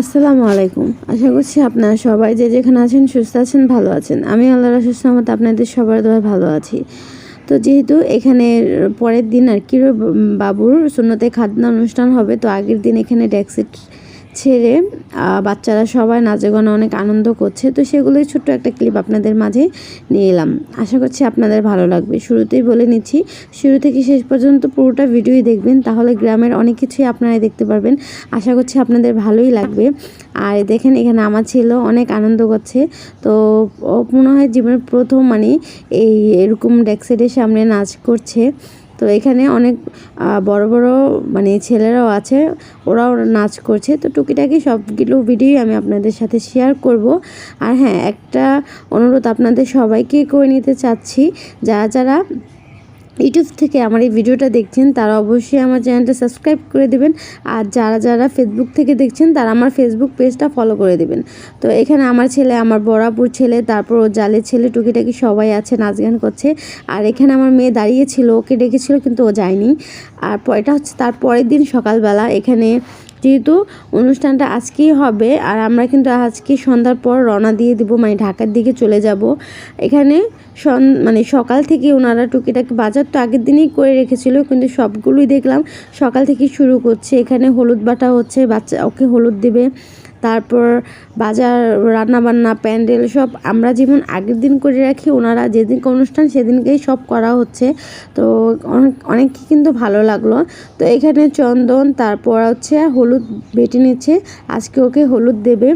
আসসালামু আলাইকুম। আশা করছি আপনারা সবাই যে যেখানে আছেন, সুস্থ আছেন, ভালো আছেন। আমি আল্লাহর সুস্থ মতো আপনাদের সবার দোয়া ভালো আছি। তো যেহেতু এখানে পরের দিন আর কি বাবুর শূন্যতে খাদ্য অনুষ্ঠান হবে, তো আগের দিন এখানে ডেক্সিট ছেড়ে বাচ্চারা সবাই নাচে গানে অনেক আনন্দ করছে। তো সেগুলোই ছোট্ট একটা ক্লিপ আপনাদের মাঝে নিয়ে এলাম। আশা করছি আপনাদের ভালো লাগবে। শুরুতেই বলে নিচ্ছি, শুরু থেকে শেষ পর্যন্ত পুরোটা ভিডিওই দেখবেন, তাহলে গ্রামের অনেক কিছুই আপনারা দেখতে পারবেন। আশা করছি আপনাদের ভালোই লাগবে। আর দেখেন, এখানে আমার ছিল অনেক আনন্দ করছে। তো মনে হয় জীবনের প্রথম মানে এই এরকম ডেক্সাইডের সামনে নাচ করছে। তো এখানে অনেক বড় বড় মানে ছেলেরাও আছে, ওরাও নাচ করছে। তো টুকিটাকি সবগুলো ভিডিও আমি আপনাদের সাথে শেয়ার করব। আর হ্যাঁ একটা অনুরোধ আপনাদের সবাইকে করে নিতে চাচ্ছি, যারা যারা ইউটিউব থেকে আমার এই ভিডিওটা দেখছেন, তারা অবশ্যই আমার চ্যানেলটা সাবস্ক্রাইব করে দেবেন। আর যারা যারা ফেসবুক থেকে দেখছেন, তারা আমার ফেসবুক পেজটা ফলো করে দেবেন। তো এখানে আমার ছেলে, আমার বড়াপুর ছেলে, তারপর ও জালের ছেলে টুকিটাকি সবাই আছে নাচ গান করছে। আর এখানে আমার মেয়ে দাঁড়িয়েছিল ওকে ডেকেছিল, কিন্তু ও যায়নি। আর এটা হচ্ছে তার পরের দিন সকালবেলা এখানে যেহেতু অনুষ্ঠানটা আজকেই হবে, আর আমরা কিন্তু আজকে সন্ধ্যার পর রওনা দিয়ে দিব মানে ঢাকার দিকে চলে যাব। এখানে সন মানে সকাল থেকে ওনারা টুকিটাকি বাজার তো আগের দিনেই করে রেখেছিল, কিন্তু সবগুলোই দেখলাম সকাল থেকে শুরু করছে। এখানে হলুদ বাটা হচ্ছে, বাচ্চা, ওকে হলুদ দেবে। তারপর বাজার, রান্নাবান্না, প্যান্ডেল সব আমরা যেমন আগের দিন করে রাখি, ওনারা যেদিনকে অনুষ্ঠান সেদিনকেই সব করা হচ্ছে। তো অনেক, অনেকই কিন্তু ভালো লাগল। তো এখানে চন্দন, তারপর হচ্ছে হলুদ বেটে নিচ্ছে। আজকে ওকে হলুদ দেবে।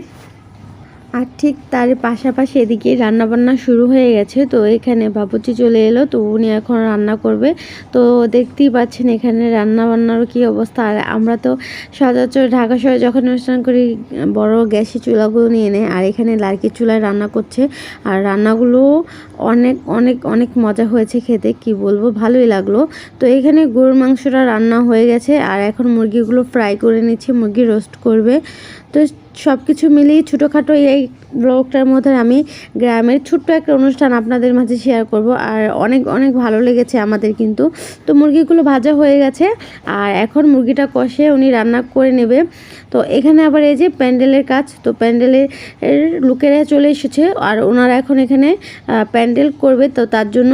আর ঠিক তার পাশাপাশি এদিকে রান্নাবান্না শুরু হয়ে গেছে। তো এখানে বাবুচি চলে এলো, তো উনি এখন রান্না করবে। তো দেখতেই পাচ্ছেন এখানে রান্না বান্নার কি অবস্থা। আর আমরা তো সচরাচর ঢাকা শহরে যখন অনুষ্ঠান করি, বড় গ্যাসি চুলাগুলো নিয়ে নেয়, আর এখানে লার্কি চুলায় রান্না করছে। আর রান্নাগুলো অনেক অনেক অনেক মজা হয়েছে খেতে, কি বলব, ভালোই লাগল। তো এখানে গরুর মাংসটা রান্না হয়ে গেছে, আর এখন মুরগিগুলো ফ্রাই করে নিচ্ছে, মুরগি রোস্ট করবে। তো সব কিছু মিলিয়ে ছোটোখাটো এই ব্লগটার মধ্যে আমি গ্রামের ছোট্ট একটা অনুষ্ঠান আপনাদের মাঝে শেয়ার করব। আর অনেক অনেক ভালো লেগেছে আমাদের কিন্তু। তো মুরগিগুলো ভাজা হয়ে গেছে, আর এখন মুরগিটা কষে উনি রান্না করে নেবে। তো এখানে আবার এই যে প্যান্ডেলের কাজ, তো প্যান্ডেলের লোকেরা চলে এসেছে, আর ওনারা এখন এখানে প্যান্ডেল করবে। তো তার জন্য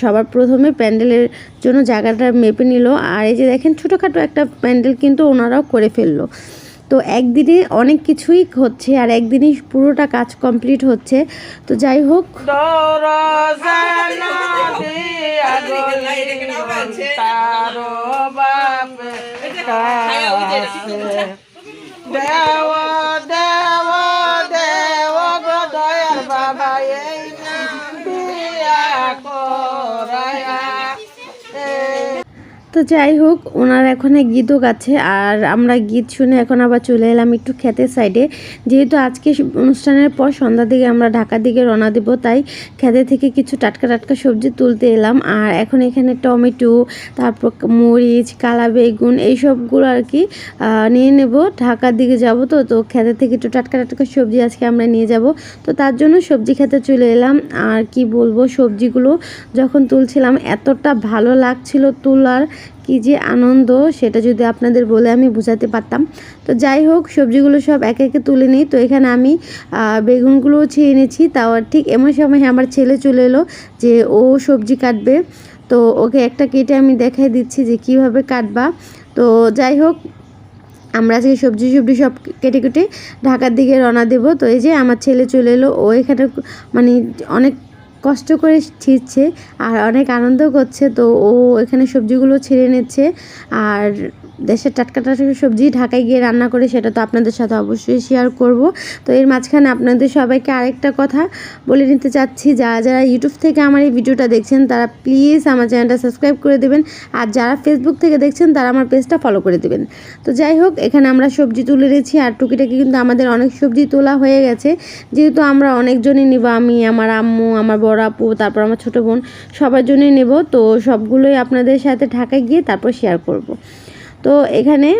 সবার প্রথমে প্যান্ডেলের জন্য জায়গাটা মেপে নিল। আর এই যে দেখেন ছোটোখাটো একটা প্যান্ডেল কিন্তু ওনারাও করে ফেলল। তো একদিনে অনেক কিছুই হচ্ছে আর একদিনই পুরোটা কাজ কমপ্লিট হচ্ছে তো যাই হোক দেওয়া দিয়া তো যাই হোক, ওনার এখন গীতও গাচ্ছে আর আমরা গীত শুনে এখন আবার চলে এলাম একটু ক্ষেতের সাইডে যেহেতু আজকে অনুষ্ঠানের পর সন্ধ্যার দিকে আমরা ঢাকার দিকে রওনা দেবো, তাই ক্ষেতে থেকে কিছু টাটকা টাটকা সবজি তুলতে এলাম। আর এখন এখানে টমেটো, তারপর মরিচ, কালা বেগুন এইসবগুলো আর কি নিয়ে নেব। ঢাকার দিকে যাব তো তো ক্ষেতে থেকে একটু টাটকা টাটকা সবজি আজকে আমরা নিয়ে যাব। তো তার জন্য সবজি খেতে চলে এলাম। আর কি বলব, সবজিগুলো যখন তুলছিলাম, এতটা ভালো লাগছিল তোলার। কি যে আনন্দ সেটা যদি আপনাদের বলে আমি বোঝাতে পারতাম। তো যাই হোক, সবজিগুলো সব একে একে তুলে নিই। তো এখানে আমি বেগুনগুলোও ছিঁড়ে নিয়েছি তাও ঠিক এমন সময় আমার ছেলে চলে এলো যে ও সবজি কাটবে। তো ওকে একটা কেটে আমি দেখাই দিচ্ছি যে কীভাবে কাটবা। তো যাই হোক, আমরা আজকে সবজি সবজি সব কেটে কেটে ঢাকার দিকে রওনা দেব। তো এই যে আমার ছেলে চলে এলো। ও এখানে মানে অনেক কষ্ট করে ছিঁড়ছে আর অনেক আনন্দ করছে। তো ও এখানে সবজিগুলো ছিঁড়ে নিচ্ছে আর দেশের টাটকা টাটকা সবজি ঢাকায় গিয়ে রান্না করে সেটা তো আপনাদের সাথে অবশ্যই শেয়ার করব। তো এর মাঝখানে আপনাদের সবাইকে আরেকটা কথা বলে নিতে চাচ্ছি, যারা যারা ইউটিউব থেকে আমার এই ভিডিওটা দেখছেন তারা প্লিজ আমার চ্যানেলটা সাবস্ক্রাইব করে দেবেন আর যারা ফেসবুক থেকে দেখছেন তারা আমার পেজটা ফলো করে দেবেন। তো যাই হোক, এখানে আমরা সবজি তুলে নিয়েছি আর টুকিটাকি কিন্তু আমাদের অনেক সবজি তোলা হয়ে গেছে। যেহেতু আমরা অনেকজনই নিব, আমি, আমার আম্মু, আমার বড় আপু, তারপর আমার ছোটো বোন, সবার জন্যই নেব। তো সবগুলোই আপনাদের সাথে ঢাকায় গিয়ে তারপর শেয়ার করব। তো এখানে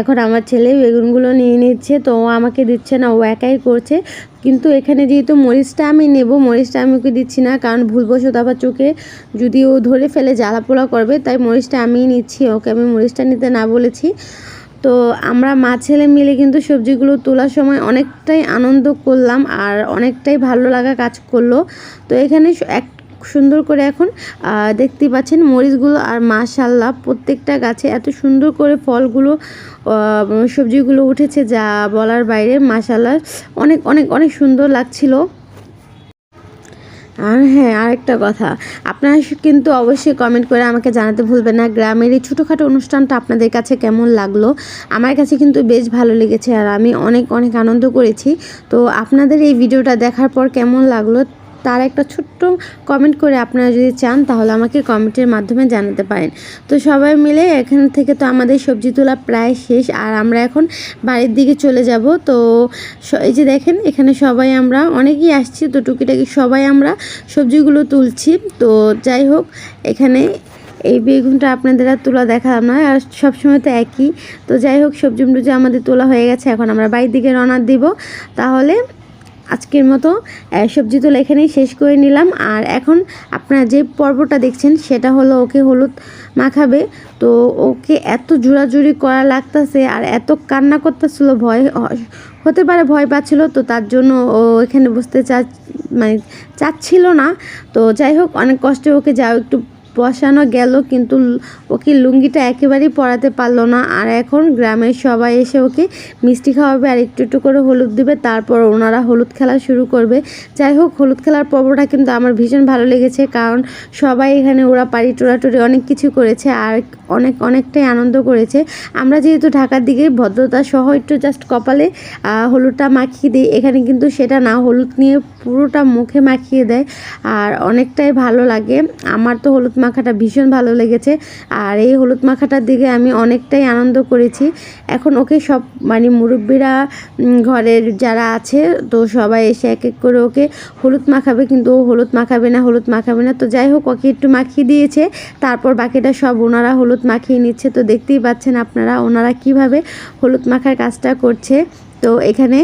এখন আমার ছেলে বেগুনগুলো নিয়ে নিচ্ছে। তো ও আমাকে দিচ্ছে না, ও একাই করছে। কিন্তু এখানে যেহেতু মরিচটা আমি নেব, মরিচটা আমি ওকে দিচ্ছি না। কারণ ভুলবশত আবার চোখে যদি ও ধরে ফেলে জ্বালা পোড়া করবে, তাই মরিচটা আমিই নিচ্ছি। ওকে আমি মরিচটা নিতে না বলেছি। তো আমরা মা ছেলে মিলে কিন্তু সবজিগুলো তোলার সময় অনেকটাই আনন্দ করলাম আর অনেকটাই ভালো লাগা কাজ করল। তো এখানে এক সুন্দর করে এখন দেখতে পাচ্ছেন মরিচগুলো আর মাশাল্লাহ প্রত্যেকটা গাছে এত সুন্দর করে ফলগুলো সবজিগুলো উঠেছে যা বলার বাইরে। মাশাল্লাহ অনেক অনেক অনেক সুন্দর লাগছিল। আর হ্যাঁ আরেকটা কথা। আপনারা কিন্তু অবশ্যই কমেন্ট করে আমাকে জানাতে ভুলবেন না। গ্রামের এই ছোটোখাটো অনুষ্ঠানটা আপনাদের কাছে কেমন লাগল? আমার কাছে কিন্তু বেশ ভালো লেগেছে আর আমি অনেক অনেক আনন্দ করেছি। তো আপনাদের এই ভিডিওটা দেখার পর কেমন লাগল? তার একটা ছোট্ট কমেন্ট করে আপনারা যদি চান, তাহলে আমাকে কমেন্টের মাধ্যমে জানাতে পারেন। তো সবাই মিলে এখান থেকে তো আমাদের সবজি তোলা প্রায় শেষ, আর আমরা এখন বাড়ির দিকে চলে যাব। তো এই যে দেখেন, এখানে সবাই আমরা, অনেকেই আসছি, তো টুকিটাকি সবাই আমরা সবজিগুলো তুলছি। তো যাই হোক, এখানে এই বেগুনটা আপনাদের আর তোলা দেখালাম না, আর সবসময় তো একই। তো যাই হোক সবজি টুবজি আমাদের তোলা হয়ে গেছে, এখন আমরা বাড়ির দিকে রওনা দিব। তাহলে আজকের মতো সবজি তোলা এখানেই শেষ করে নিলাম। আর এখন আপনারা যে পর্বটা দেখছেন, সেটা হলো ওকে হলুদ মাখাবে। তো ওকে এত জোরাজুরি করা লাগতেছে আর এত কান্না করতেছিল, ভয় হতে পারে ভয় পাচ্ছিল, তো তার জন্য ও এখানে বসতে চা মানে চাচ্ছিল না। তো যাই হোক, অনেক কষ্টে ওকে যাও, একটু বসানো গেল, কিন্তু ওকে লুঙ্গিটা একেবারেই পরাতে পারল না। আর এখন গ্রামের সবাই এসে ওকে মিষ্টি খাওয়াবে আর একটু একটু করে হলুদ দিবে। তারপর ওনারা হলুদ খেলা শুরু করবে। যাই হোক, হলুদ খেলার পর্বটা কিন্তু আমার ভীষণ ভালো লেগেছে, কারণ সবাই এখানে ওরা পাড়ি টোড়াটুড়ি অনেক কিছু করেছে আর অনেক অনেকটাই আনন্দ করেছে। আমরা যেহেতু ঢাকার দিকে, ভদ্রতা সহ একটু জাস্ট কপালে হলুদটা মাখিয়ে দিই। এখানে কিন্তু সেটা না, হলুদ নিয়ে পুরোটা মুখে মাখিয়ে দেয়। আর অনেকটাই ভালো লাগে। আমার তো হলুদ মাখাটা ভীষণ ভালো লেগেছে। আর এই হলুদ মাখাটার দিকে আমি অনেকটাই আনন্দ করেছি। এখন ওকে সব মানে মুরব্বীরা ঘরের যারা আছে, তো সবাই এসে এক এক করে ওকে হলুদ মাখাবে, কিন্তু ও হলুদ মাখাবে না, হলুদ মাখাবে না। তো যাই হোক, ওকে একটু মাখিয়ে দিয়েছে। তারপর বাকিটা সব ওনারা হলুদ মাখিয়ে নিচ্ছে। তো দেখতেই পাচ্ছেন আপনারা, ওনারা কীভাবে হলুদ মাখার কাজটা করছে। তো এখানে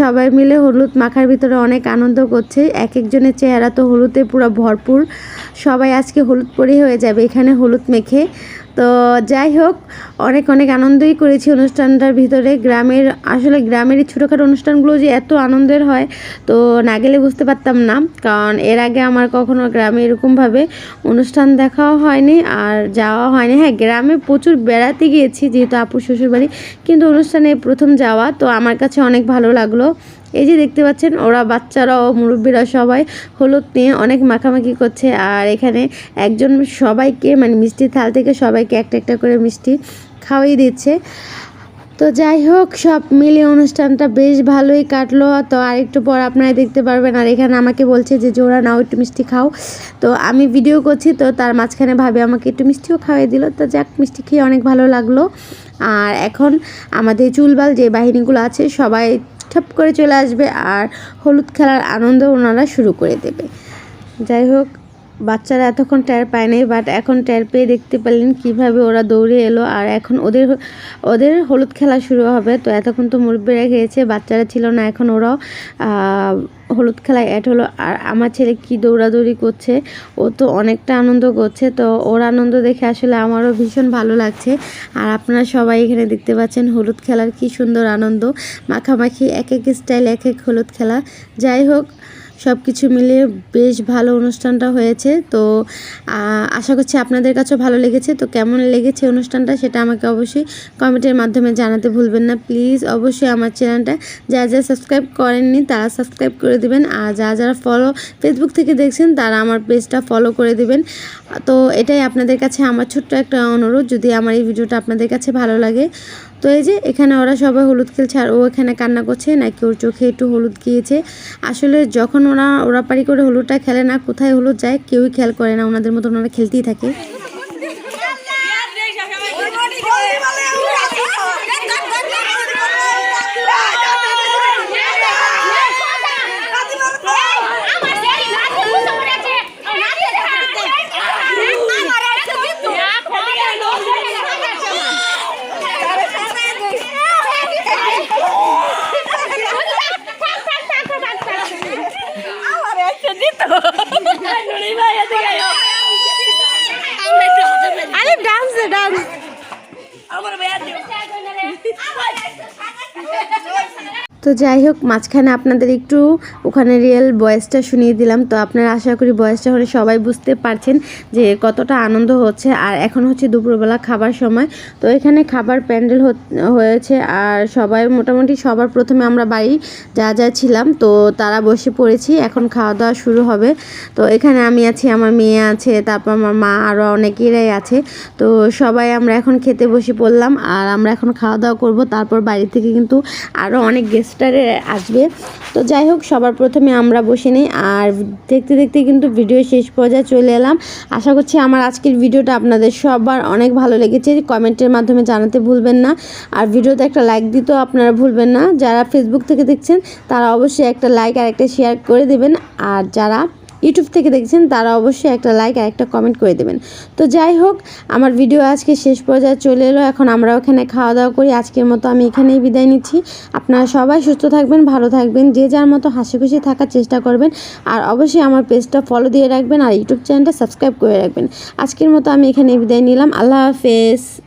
সবাই মিলে হলুদ মাখার ভিতরে অনেক আনন্দ করছে। এক একজনের চেহারা তো হলুদে পুরো ভরপুর। সবাই আজকে হলুদ পরে হয়ে যাবে এখানে হলুদ মেখে। তো যাই হোক, অনেক অনেক আনন্দই করেছি অনুষ্ঠানটার ভিতরে। গ্রামের, আসলে গ্রামের ছোটোখাটো অনুষ্ঠানগুলো যে এত আনন্দের হয়, তো না গেলে বুঝতে পারতাম না। কারণ এর আগে আমার কখনো গ্রামে এরকমভাবে অনুষ্ঠান দেখাও হয়নি আর যাওয়া হয়নি। হ্যাঁ গ্রামে প্রচুর বেড়াতে গিয়েছি যেহেতু আপুর শ্বশুরবাড়ি, কিন্তু অনুষ্ঠানে প্রথম যাওয়া, তো আমার কাছে অনেক ভালো লাগল। এই যে দেখতে পাচ্ছেন, ওরা বাচ্চারাও মুরব্বীরা সবাই হলুদ নিয়ে অনেক মাখামাখি করছে। আর এখানে একজন সবাইকে মানে মিষ্টি থাল থেকে সবাইকে একটা একটা করে মিষ্টি খাওয়াই দিচ্ছে। তো যাই হোক, সব মিলে অনুষ্ঠানটা বেশ ভালোই কাটলো। তো আর একটু পর আপনারা দেখতে পারবেন। আর এখানে আমাকে বলছে যে জোড়া নাও একটু মিষ্টি খাও। তো আমি ভিডিও করছি, তো তার মাঝখানে ভাবে আমাকে একটু মিষ্টিও খাওয়াই দিল। তো যাক, মিষ্টি খেয়ে অনেক ভালো লাগল। আর এখন আমাদের চুলবাল যে বাহিনীগুলো আছে, সবাই ঠপ করে চলে আসবে আর হলুদ খেলার আনন্দ ওনারা শুরু করে দেবে। যাই হোক বাচ্চারা এতক্ষণ টের পায় নাই বাট এখন টের পেয়ে দেখতে পেলেন কীভাবে ওরা দৌড়ে এলো। আর এখন ওদের ওদের হলুদ খেলা শুরু হবে, তো এতক্ষণ তো মুরব্বীরা খেয়েছে, বাচ্চারা ছিল না, এখন ওরাও হলুদ খেলায় অ্যাড হলো। আর আমার ছেলে কি দৌড়াদৌড়ি করছে, ও তো অনেকটা আনন্দ করছে, তো ওর আনন্দ দেখে আসলে আমারও ভীষণ ভালো লাগছে। আর আপনারা সবাই এখানে দেখতে পাচ্ছেন হলুদ খেলার কি সুন্দর আনন্দ, মাখামাখি, এক এক স্টাইল এক এক হলুদ খেলা। যাই হোক সব কিছু মিলিয়ে বেশ ভালো অনুষ্ঠানটা হয়েছে। তো আশা করছি আপনাদের কাছেও ভালো লেগেছে। তো কেমন লেগেছে অনুষ্ঠানটা সেটা আমাকে অবশ্যই কমেন্টের মাধ্যমে জানাতে ভুলবেন না। প্লিজ অবশ্যই আমার চ্যানেলটা যারা যারা সাবস্ক্রাইব করেননি তারা সাবস্ক্রাইব করে দিবেন। আর যারা যারা ফলো ফেসবুক থেকে দেখছেন তারা আমার পেজটা ফলো করে দিবেন। তো এটাই আপনাদের কাছে আমার ছোট্ট একটা অনুরোধ। যদি আমার এই ভিডিওটা আপনাদের কাছে ভালো লাগে তো এই যে এখানে ওরা সবাই হলুদ খেলছে আর ও এখানে কান্না করছে, নাকি ওর চোখে একটু হলুদ গিয়েছে। আসলে যখন ওরা ওরা পারি করে হলুদটা খেলে না, কোথায় হলুদ যায়, কেউই খেয়াল করে না, ওনাদের মতো ওনারা খেলতেই থাকে। ভাই এদিকে আয়ো আমরা একটু আরে ডান্স ডান্স আমার ভাই দিও। আমার তো যাই হোক, মাঝখানে আপনাদের একটু ওখানে রিয়েল বয়েসটা শুনিয়ে দিলাম। তো আপনারা আশা করি বয়েসটা হলে সবাই বুঝতে পারছেন যে কতটা আনন্দ হচ্ছে। আর এখন হচ্ছে দুপুরবেলা খাবার সময়। তো এখানে খাবার প্যান্ডেল হয়েছে। আর সবাই মোটামুটি সবার প্রথমে আমরা বাড়ি যা যা ছিলাম, তো তারা বসে পড়েছি। এখন খাওয়া দাওয়া শুরু হবে। তো এখানে আমি আছি, আমার মেয়ে আছে, তারপর আমার মা আরও অনেকেরাই আছে। তো সবাই আমরা এখন খেতে বসে পড়লাম। আর আমরা এখন খাওয়া দাওয়া করব। তারপর বাড়ি থেকে কিন্তু আরও অনেক গেস্টারে আসবে। তো যাই হোক, সবার প্রথমে আমরা বসে নিই। আর দেখতে দেখতে কিন্তু ভিডিও শেষ পর্যায়ে চলে এলাম। আশা করছি আমার আজকের ভিডিওটা আপনাদের সবার অনেক ভালো লেগেছে। কমেন্টের মাধ্যমে জানাতে ভুলবেন না। আর ভিডিওতে একটা লাইক দিতেও আপনারা ভুলবেন না। যারা ফেসবুক থেকে দেখছেন, তারা অবশ্যই একটা লাইক আর একটা শেয়ার করে দেবেন। আর যারা ইউটিউব থেকে দেখছেন, তারা অবশ্যই একটা লাইক আর একটা কমেন্ট করে দেবেন। তো যাই হোক, আমার ভিডিও আজকে শেষ পর্যায়ে চলে এলো। এখন আমরা ওখানে খাওয়া দাওয়া করি। আজকের মতো আমি এখানেই বিদায় নিচ্ছি। আপনারা সবাই সুস্থ থাকবেন, ভালো থাকবেন, যে যার মতো হাসি খুশি থাকার চেষ্টা করবেন। আর অবশ্যই আমার পেজটা ফলো দিয়ে রাখবেন আর ইউটিউব চ্যানেলটা সাবস্ক্রাইব করে রাখবেন। আজকের মতো আমি এখানে বিদায় নিলাম। আল্লাহ হাফেজ।